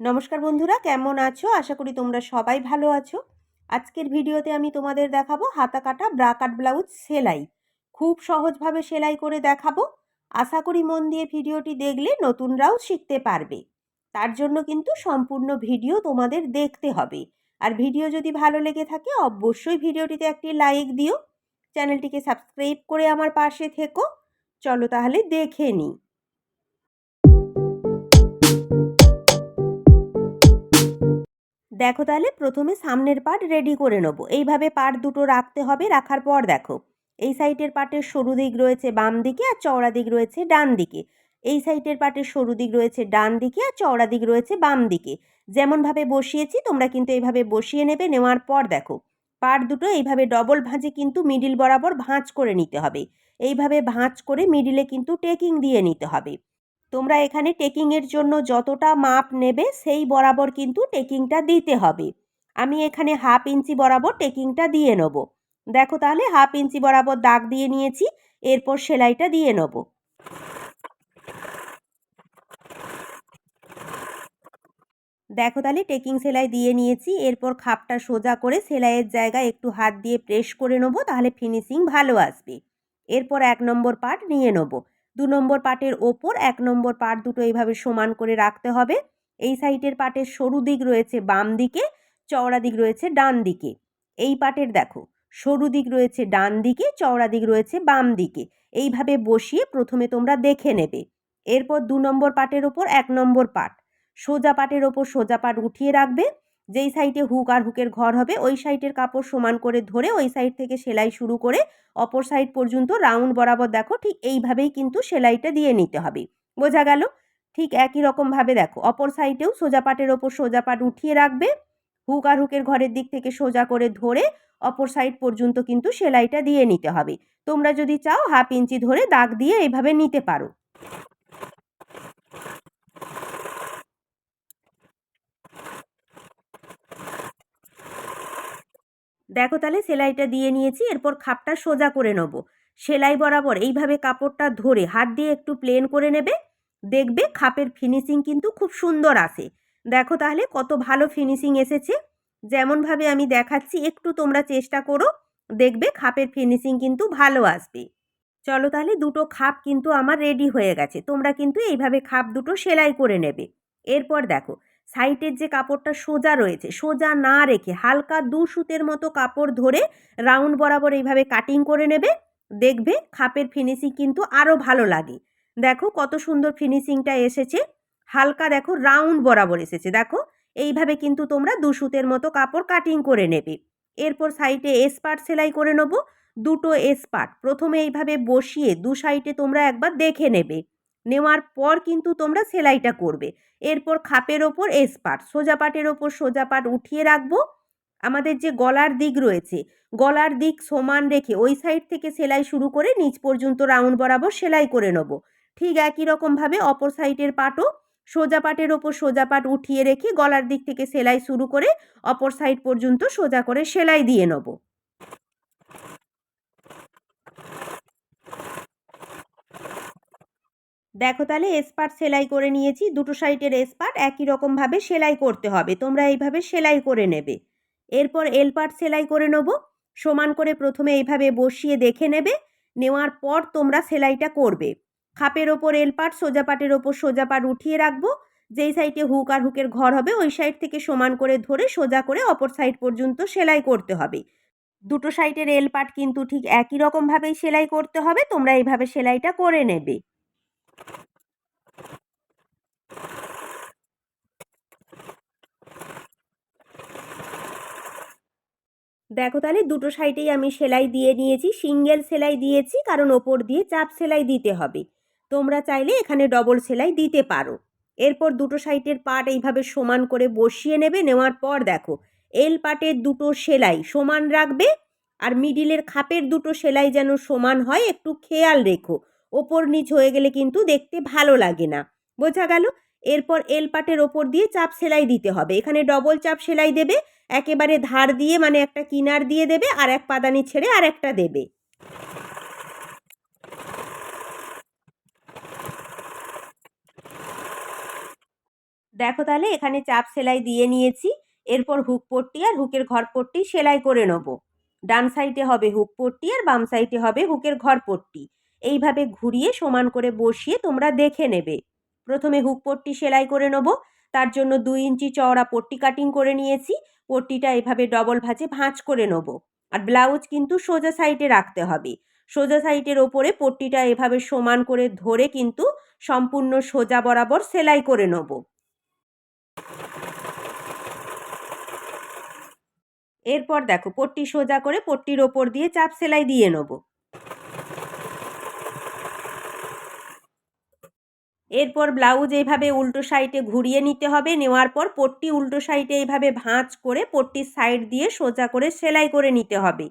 নমস্কার বন্ধুরা, কেমন আছো? আশা করি তোমরা সবাই ভালো আছো। আজকের ভিডিওতে আমি তোমাদের দেখাবো হাতা কাটা ব্রা কাট ব্লাউজ সেলাই। খুব সহজভাবে সেলাই করে দেখাবো। আশা করি মন দিয়ে ভিডিওটি দেখলে নতুনরাও শিখতে পারবে। তার জন্য কিন্তু সম্পূর্ণ ভিডিও তোমাদের দেখতে হবে। আর ভিডিও যদি ভালো লেগে থাকে, অবশ্যই ভিডিওটিতে একটি লাইক দিও। চ্যানেলটিকে সাবস্ক্রাইব করে আমার পাশে থেকো। চলো তাহলে দেখে নিই। দেখো তাহলে প্রথমে সামনের পাট রেডি করে নেব। এইভাবে পাট দুটো রাখতে হবে, রাখার পর দেখো, এই সাইডের পার্টের সরু দিক রয়েছে বাম দিকে আর চওড়া দিক রয়েছে ডান দিকে। এই সাইডের পার্টের সরু দিক রয়েছে ডান দিকে আর চওড়া দিক রয়েছে বাম দিকে। যেমনভাবে বসিয়েছি, তোমরা কিন্তু এইভাবে বসিয়ে নেবে, নেওয়ার পর দেখো পাট দুটো এইভাবে ডবল ভাঁজে কিন্তু মিডিল বরাবর ভাঁজ করে নিতে হবে। এইভাবে ভাঁজ করে মিডিলে কিন্তু টেকিং দিয়ে নিতে হবে। তোমরা এখানে টেকিংয়ের জন্য যতটা মাপ নেবে, সেই বরাবর কিন্তু টেকিংটা দিতে হবে। আমি এখানে হাফ ইঞ্চি বরাবর টেকিংটা দিয়ে নেব। দেখো তাহলে হাফ ইঞ্চি বরাবর দাগ দিয়ে নিয়েছি, এরপর সেলাইটা দিয়ে নেব। দেখো তাহলে টেকিং সেলাই দিয়ে নিয়েছি, এরপর খাপটা সোজা করে সেলাইয়ের জায়গায় একটু হাত দিয়ে প্রেস করে নেব, তাহলে ফিনিশিং ভালো আসবে। এরপর এক নম্বর পার্ট নিয়ে নেব। দু নম্বর পাটের ওপর, এক নম্বর পাট দুটো এইভাবে সমান করে রাখতে হবে। এই সাইডের পাটের সরু দিক রয়েছে বাম দিকে, চওড়া দিক রয়েছে ডান দিকে। এই পাটের দেখো, সরু দিক রয়েছে ডান দিকে, চওড়া দিক রয়েছে বাম দিকে। এইভাবে বসিয়ে প্রথমে তোমরা দেখে নেবে। এরপর দু নম্বর পাটের ওপর, এক নম্বর পাট। সোজা পাটের ওপর সোজা পাট উঠিয়ে রাখবে। যেই সাইডে হুক আর হুকের ঘর হবে, ওই সাইডের কাপড় সমান করে ধরে ওই সাইড থেকে সেলাই শুরু করে অপর সাইড পর্যন্ত রাউন্ড বরাবর দেখো, ঠিক এইভাবেই কিন্তু সেলাইটা দিয়ে নিতে হবে। বোঝা গেল? ঠিক একই রকমভাবে দেখো, অপর সাইডেও সোজা পাটের ওপর সোজা পাট উঠিয়ে রাখবে হুক আর হুকের ঘরের দিক থেকে সোজা করে ধরে অপর সাইড পর্যন্ত কিন্তু সেলাইটা দিয়ে নিতে হবে। তোমরা যদি চাও হাফ ইঞ্চি ধরে দাগ দিয়ে এইভাবে নিতে পারো। দেখো তাহলে সেলাইটা দিয়ে নিয়েছি, এরপর খাপটা সোজা করে নেব। সেলাই বরাবর এইভাবে কাপড়টা ধরে হাত দিয়ে একটু প্লেন করে নেবে, দেখবে খাপের ফিনিশিং কিন্তু খুব সুন্দর আসে। দেখো তাহলে কত ভালো ফিনিশিং এসেছে। যেমনভাবে আমি দেখাচ্ছি, একটু তোমরা চেষ্টা করো, দেখবে খাপের ফিনিশিং কিন্তু ভালো আসবে। চলো তাহলে দুটো খাপ কিন্তু আমার রেডি হয়ে গেছে, তোমরা কিন্তু এইভাবে খাপ দুটো সেলাই করে নেবে। এরপর দেখো সাইডের যে কাপড়টা সোজা রয়েছে, সোজা না রেখে হালকা দু সুতের মতো কাপড় ধরে রাউন্ড বরাবর এইভাবে কাটিং করে নেবে। দেখবে খাপের ফিনিশিং কিন্তু আরও ভালো লাগে। দেখো কত সুন্দর ফিনিশিংটা এসেছে। হালকা দেখো রাউন্ড বরাবর এসেছে। দেখো এইভাবে কিন্তু তোমরা দু সুতের মতো কাপড় কাটিং করে নেবে। এরপর সাইডে এসপার্ট সেলাই করে নেব। দুটো এসপার্ট প্রথমে এইভাবে বসিয়ে দু সাইডে তোমরা একবার দেখে নেবে। নেওয়ার পর কিন্তু তোমরা সেলাইটা করবে। এরপর খাপের ওপর এসপাট, সোজা পাটের ওপর সোজা পাট উঠিয়ে রাখব। আমাদের যে গলার দিক রয়েছে, গলার দিক সমান রেখে ওই সাইড থেকে সেলাই শুরু করে নিচ পর্যন্ত রাউন্ড বরাবর সেলাই করে নেব। ঠিক একই রকমভাবে অপর সাইডের পাটও সোজা পাটের ওপর সোজা পাট উঠিয়ে রেখে গলার দিক থেকে সেলাই শুরু করে অপর সাইড পর্যন্ত সোজা করে সেলাই দিয়ে নেব। দেখো তাহলে এসপার্ট সেলাই করে নিয়েছি। দুটো সাইডের এসপার্ট একই রকমভাবে সেলাই করতে হবে। তোমরা এইভাবে সেলাই করে নেবে। এরপর এলপার্ট সেলাই করে নেব। সমান করে প্রথমে এইভাবে বসিয়ে দেখে নেবে। নেওয়ার পর তোমরা সেলাইটা করবে। খাপের ওপর এলপাট সোজা পাটের ওপর সোজা পাট উঠিয়ে রাখব। যেই সাইডে হুক আর হুকের ঘর হবে, ওই সাইড থেকে সমান করে ধরে সোজা করে অপর সাইড পর্যন্ত সেলাই করতে হবে। দুটো সাইডের এল পাট কিন্তু ঠিক একই রকমভাবেই সেলাই করতে হবে। তোমরা এইভাবে সেলাইটা করে নেবে। দেখো তাহলে দুটো সাইডেই আমি সেলাই দিয়ে নিয়েছি, সিঙ্গেল সেলাই দিয়েছি, কারণ ওপর দিয়ে চাপ সেলাই দিতে হবে। তোমরা চাইলে এখানে ডবল সেলাই দিতে পারো। এরপর দুটো সাইডের পাট এইভাবে সমান করে বসিয়ে নেবে, নেওয়ার পর দেখো এল পাটের দুটো সেলাই সমান রাখবে, আর মিডিলের খাপের দুটো সেলাই যেন সমান হয়, একটু খেয়াল রেখো। ওপর নিচ হয়ে গেলে কিন্তু দেখতে ভালো লাগে না। বোঝা গেল? এরপর এল পাটের ওপর দিয়ে চাপ সেলাই দিতে হবে। এখানে ডবল চাপ সেলাই দেবে, একেবারে ধার দিয়ে মানে একটা কিনার দিয়ে দেবে আর এক পাদানি ছেড়ে আর একটা দেবে। দেখো তাহলে এখানে চাপ সেলাই দিয়ে নিয়েছি। এরপর হুক পট্টি আর হুকের ঘর পট্টি সেলাই করে নেব। ডান সাইডে হবে হুক পট্টি আর বাম সাইডে হবে হুকের ঘর পট্টি। এইভাবে ঘুরিয়ে সমান করে বসিয়ে তোমরা দেখে নেবে। প্রথমে হুক পট্টি সেলাই করে নেব। তার জন্য দুই ইঞ্চি চওড়া পট্টি কাটিং করে নিয়েছি। পট্টিটা এভাবে ডবল ভাঁজে ভাঁজ করে নেব। আর ব্লাউজ কিন্তু সোজা সাইডে রাখতে হবে। সোজা সাইডের ওপরে পট্টিটা এভাবে সমান করে ধরে কিন্তু সম্পূর্ণ সোজা বরাবর সেলাই করে নেব। এরপর দেখো, পট্টি সোজা করে পট্টির ওপর দিয়ে চাপ সেলাই দিয়ে নেব। এরপর ব্লাউজ এইভাবে উল্টো সাইডে ঘুরিয়ে নিতে হবে। নেওয়ার পর পট্টি উল্টো সাইডে এইভাবে ভাঁজ করে পট্টির সাইড দিয়ে সোজা করে সেলাই করে নিতে হবে।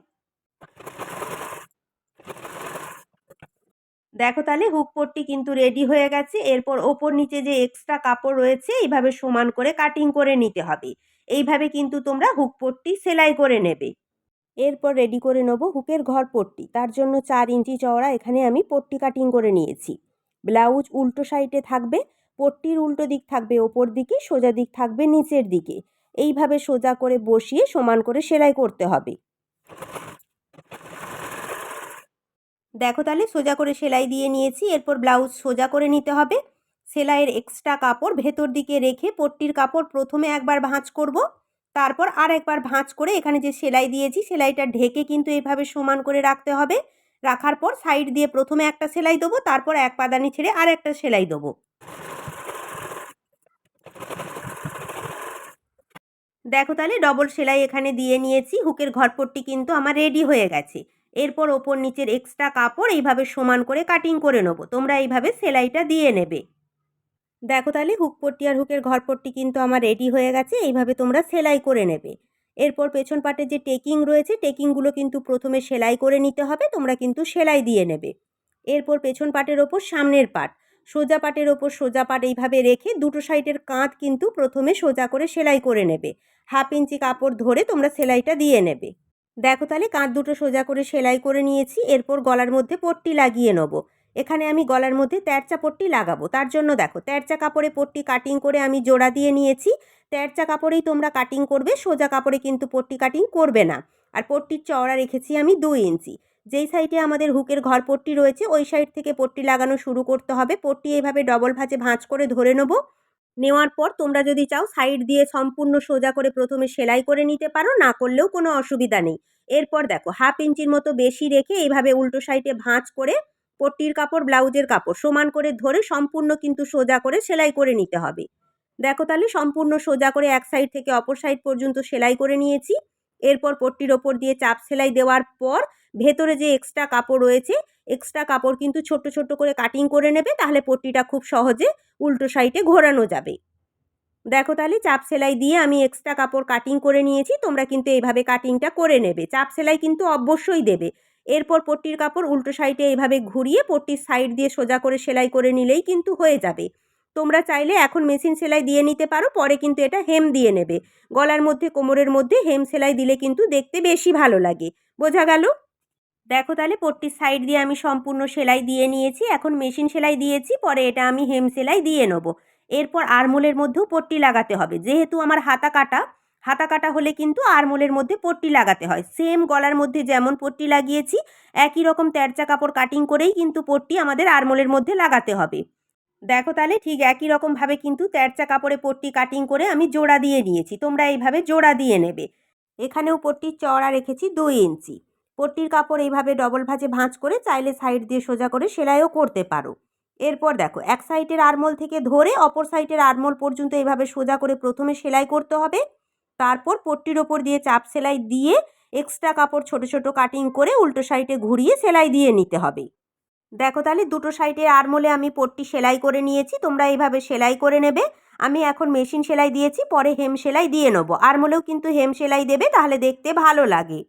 দেখো তাহলে হুক পট্টি কিন্তু রেডি হয়ে গেছে। এরপর ওপর নিচে যে এক্সট্রা কাপড় রয়েছে, এইভাবে সমান করে কাটিং করে নিতে হবে। এইভাবে কিন্তু তোমরা হুক পট্টি সেলাই করে নেবে। এরপর রেডি করে নেব হুকের ঘর পট্টি। তার জন্য চার ইঞ্চি চওড়া এখানে আমি পট্টি কাটিং করে নিয়েছি। ব্লাউজ উল্টো সাইডে থাকবে, পট্টির উল্টো দিক থাকবে ওপর দিকে, সোজা দিক থাকবে নিচের দিকে। এইভাবে সোজা করে বসিয়ে সমান করে সেলাই করতে হবে। দেখো তাহলে সোজা করে সেলাই দিয়ে নিয়েছি, এরপর ব্লাউজ সোজা করে নিতে হবে। সেলাইয়ের এক্সট্রা কাপড় ভেতর দিকে রেখে পট্টির কাপড় প্রথমে একবার ভাঁজ করব, তারপর আর একবার ভাঁজ করে এখানে যে সেলাই দিয়েছি, সেলাইটা ঢেকে কিন্তু এভাবে সমান করে রাখতে হবে। রাখার পর সাইড দিয়ে প্রথমে একটা সেলাই দেবো, তারপর এক পাদানি ছেড়ে আর একটা সেলাই দেবো। দেখো তাহলে ডবল সেলাই এখানে দিয়ে নিয়েছি, হুকের ঘরপট্টি কিন্তু আমার রেডি হয়ে গেছে। এরপর ওপর নিচের এক্সট্রা কাপড় এইভাবে সমান করে কাটিং করে নেব, তোমরা এইভাবে সেলাইটা দিয়ে নেবে। দেখো তাহলে হুক পট্টি আর হুকের ঘরপট্টি কিন্তু আমার রেডি হয়ে গেছে, এইভাবে তোমরা সেলাই করে নেবে। এরপর পেছন পাটের যে টেকিং রয়েছে, টেকিংগুলো কিন্তু প্রথমে সেলাই করে নিতে হবে, তোমরা কিন্তু সেলাই দিয়ে নেবে। এরপর পেছন পাটের ওপর সামনের পাট, সোজা পাটের ওপর সোজা পাট এইভাবে রেখে দুটো সাইডের কাঁধ কিন্তু প্রথমে সোজা করে সেলাই করে নেবে। হাফ ইঞ্চি কাপড় ধরে তোমরা সেলাইটা দিয়ে নেবে। দেখো তাহলে, কাঁধ দুটো সোজা করে সেলাই করে নিয়েছি, এরপর গলার মধ্যে পট্টি লাগিয়ে নেব। এখানে আমি গলার মধ্যে তেরচা পট্টি লাগাবো। তার জন্য দেখো, তেরচা কাপড়ে পট্টি কাটিং করে আমি জোড়া দিয়ে নিয়েছি। তেরচা কাপড়েই তোমরা কাটিং করবে, সোজা কাপড়ে কিন্তু পট্টি কাটিং করবে না। আর পট্টির চওড়া রেখেছি আমি দুই ইঞ্চি। যেই সাইডে আমাদের হুকের ঘর পট্টি রয়েছে, ওই সাইড থেকে পট্টি লাগানো শুরু করতে হবে। পট্টি এইভাবে ডবল ভাঁজে ভাঁজ করে ধরে নেব। নেওয়ার পর তোমরা যদি চাও সাইড দিয়ে সম্পূর্ণ সোজা করে প্রথমে সেলাই করে নিতে পারো, না করলেও কোনো অসুবিধা নেই। এরপর দেখো হাফ ইঞ্চির মতো বেশি রেখে এইভাবে উল্টো সাইডে ভাঁজ করে পট্টির কাপড়, ব্লাউজের কাপড় সমান করে ধরে সম্পূর্ণ কিন্তু সোজা করে সেলাই করে নিতে হবে। দেখো তাহলে সম্পূর্ণ সোজা করে এক সাইড থেকে অপর সাইড পর্যন্ত সেলাই করে নিয়েছি। এরপর পট্টির ওপর দিয়ে চাপ সেলাই দেওয়ার পর ভেতরে যে এক্সট্রা কাপড় রয়েছে এক্সট্রা কাপড় কিন্তু ছোট ছোট করে কাটিং করে নেবে, তাহলে পট্টিটা খুব সহজে উল্টো সাইডে ঘোরানো যাবে। দেখো তাহলে চাপ সেলাই দিয়ে আমি এক্সট্রা কাপড় কাটিং করে নিয়েছি, তোমরা কিন্তু এইভাবে কাটিংটা করে নেবে। চাপ সেলাই কিন্তু অবশ্যই দেবে। এরপর পট্টির কাপড় উল্টো সাইডে এইভাবে ঘুরিয়ে পট্টির সাইড দিয়ে সোজা করে সেলাই করে নিলেই কিন্তু হয়ে যাবে। তোমরা চাইলে এখন মেশিন সেলাই দিয়ে নিতে পারো, পরে কিন্তু এটা হেম দিয়ে নেবে। গলার মধ্যে, কোমরের মধ্যে হেম সেলাই দিলে কিন্তু দেখতে বেশি ভালো লাগে। বোঝা গেল? দেখো তাহলে, পট্টির সাইড দিয়ে আমি সম্পূর্ণ সেলাই দিয়ে নিয়েছি, এখন মেশিন সেলাই দিয়েছি, পরে এটা আমি হেম সেলাই দিয়ে নেব। এরপর আরমোলের মধ্যেও পট্টি লাগাতে হবে। যেহেতু আমার হাতা কাটা হাতা কাটা হলে কিন্তু আরমোলের মধ্যে পট্টি লাগাতে হয়। সেম গলার মধ্যে যেমন পট্টি লাগিয়েছি, একই রকম তেরচা কাপড় কাটিং করেই কিন্তু পট্টি আমাদের আরমোলের মধ্যে লাগাতে হবে। দেখো তাহলে ঠিক একই রকমভাবে কিন্তু তেরচা কাপড়ে পট্টি কাটিং করে আমি জোড়া দিয়ে নিয়েছি। তোমরা এইভাবে জোড়া দিয়ে নেবে। এখানেও পট্টির চওড়া রেখেছি দুই ইঞ্চি। পট্টির কাপড় এইভাবে ডবল ভাঁজে ভাঁজ করে চাইলে সাইড দিয়ে সোজা করে সেলাইও করতে পারো। এরপর দেখো, এক সাইডের আরমোল থেকে ধরে অপর সাইডের আরমোল পর্যন্ত এইভাবে সোজা করে প্রথমে সেলাই করতে হবে। তারপর পট্টির ওপর দিয়ে চাপ সেলাই দিয়ে এক্সট্রা কাপড় ছোট ছোট কাটিং করে উল্টো সাইডে ঘুরিয়ে সেলাই দিয়ে নিতে হবে। দেখো তাহলে দুটো সাইডে আরমোলে আমি পট্টি সেলাই করে নিয়েছি, তোমরা এইভাবে সেলাই করে নেবে। আমি এখন মেশিন সেলাই দিয়েছি, পরে হেম সেলাই দিয়ে নেব। আরমোলেও কিন্তু হেম সেলাই দেবে, তাহলে দেখতে ভালো লাগে।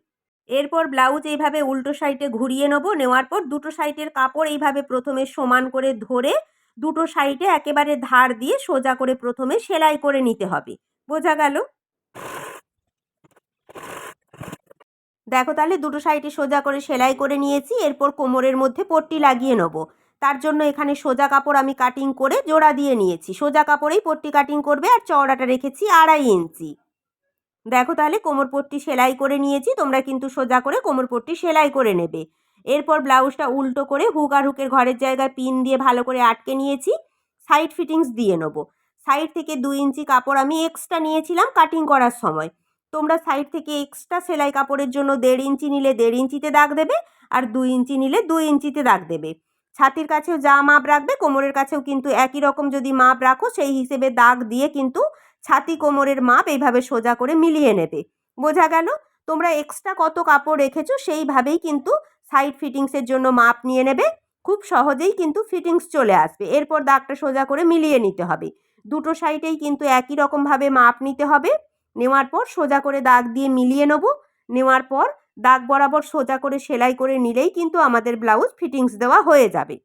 এরপর ব্লাউজ এইভাবে উল্টো সাইডে ঘুরিয়ে নেব, নেওয়ার পর দুটো সাইডের কাপড় এইভাবে প্রথমে সমান করে ধরে দুটো সাইডে একেবারে ধার দিয়ে সোজা করে প্রথমে সেলাই করে নিতে হবে। বোঝা গেল? দেখো তাহলে দুটো সাইডে সোজা করে সেলাই করে নিয়েছি, এরপর কোমরের মধ্যে পট্টি লাগিয়ে নেব। তার জন্য এখানে সোজা কাপড় আমি কাটিং করে জোড়া দিয়ে নিয়েছি। সোজা কাপড়েই পট্টি কাটিং করবে আর চওড়াটা রেখেছি আড়াই ইঞ্চি। দেখো তাহলে কোমর পট্টি সেলাই করে নিয়েছি, তোমরা কিন্তু সোজা করে কোমর পট্টি সেলাই করে নেবে। এরপর ব্লাউজটা উল্টো করে হুক আর হুকের ঘরের জায়গায় পিন দিয়ে ভালো করে আটকে নিয়েছি সাইড ফিটিংস দিয়ে নেব। সাইড থেকে দুই ইঞ্চি কাপড় আমি এক্সট্রা নিয়েছিলাম কাটিং করার সময়। তোমরা সাইড থেকে এক্সট্রা সেলাই কাপড়ের জন্য দেড় ইঞ্চি নিলে দেড় ইঞ্চিতে দাগ দেবে, আর দুই ইঞ্চি নিলে দুই ইঞ্চিতে দাগ দেবে। ছাতির কাছেও যা মাপ রাখবে, কোমরের কাছেও কিন্তু একই রকম যদি মাপ রাখো, সেই হিসেবে দাগ দিয়ে কিন্তু ছাতি কোমরের মাপ এইভাবে সোজা করে মিলিয়ে নেবে। বোঝা গেল? তোমরা এক্সট্রা কত কাপড় রেখেছো, সেইভাবেই কিন্তু সাইড ফিটিংসের জন্য মাপ নিয়ে নেবে। খুব সহজেই কিন্তু ফিটিংস চলে আসবে। এরপর দাগটা সোজা করে মিলিয়ে নিতে হবে। দুটো সাইডেই কিন্তু একই রকমভাবে মাপ নিতে হবে। নেওয়ার পর সোজা করে দাগ দিয়ে মিলিয়ে নেব। নেওয়ার পর দাগ বরাবর সোজা করে সেলাই করে নিলেই কিন্তু আমাদের ব্লাউজ ফিটিংস দেওয়া হয়ে যাবে।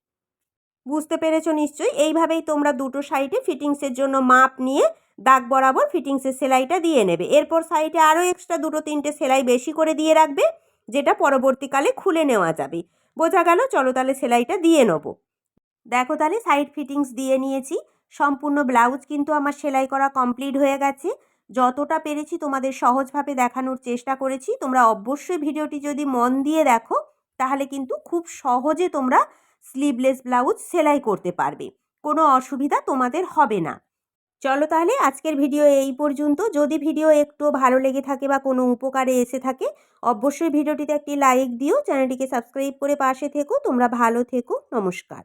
বুঝতে পেরেছ নিশ্চয়ই? এইভাবেই তোমরা দুটো সাইডে ফিটিংসের জন্য মাপ নিয়ে দাগ বরাবর ফিটিংসের সেলাইটা দিয়ে নেবে। এরপর সাইডে আরও এক্সট্রা দুটো তিনটে সেলাই বেশি করে দিয়ে রাখবে, যেটা পরবর্তীকালে খুলে নেওয়া যাবে। বোঝা গেল? চলো তাহলে সেলাইটা দিয়ে নেব। দেখো তাহলে সাইড ফিটিংস দিয়ে নিয়েছি। সম্পূর্ণ ব্লাউজ কিন্তু আমার সেলাই করা কমপ্লিট হয়ে গেছে। যতটা পেরেছি তোমাদের সহজভাবে দেখানোর চেষ্টা করেছি। তোমরা অবশ্যই ভিডিওটি যদি মন দিয়ে দেখো, তাহলে কিন্তু খুব সহজে তোমরা স্লিভলেস ব্লাউজ সেলাই করতে পারবে। কোনো অসুবিধা তোমাদের হবে না। চলো তাহলে আজকের ভিডিও এই পর্যন্ত। যদি ভিডিও একটু ভালো লেগে থাকে বা কোনো উপকারে এসে থাকে, অবশ্যই ভিডিওটিতে একটি লাইক দিও। চ্যানেলটিকে সাবস্ক্রাইব করে পাশে থেকো। তোমরা ভালো থেকো। নমস্কার।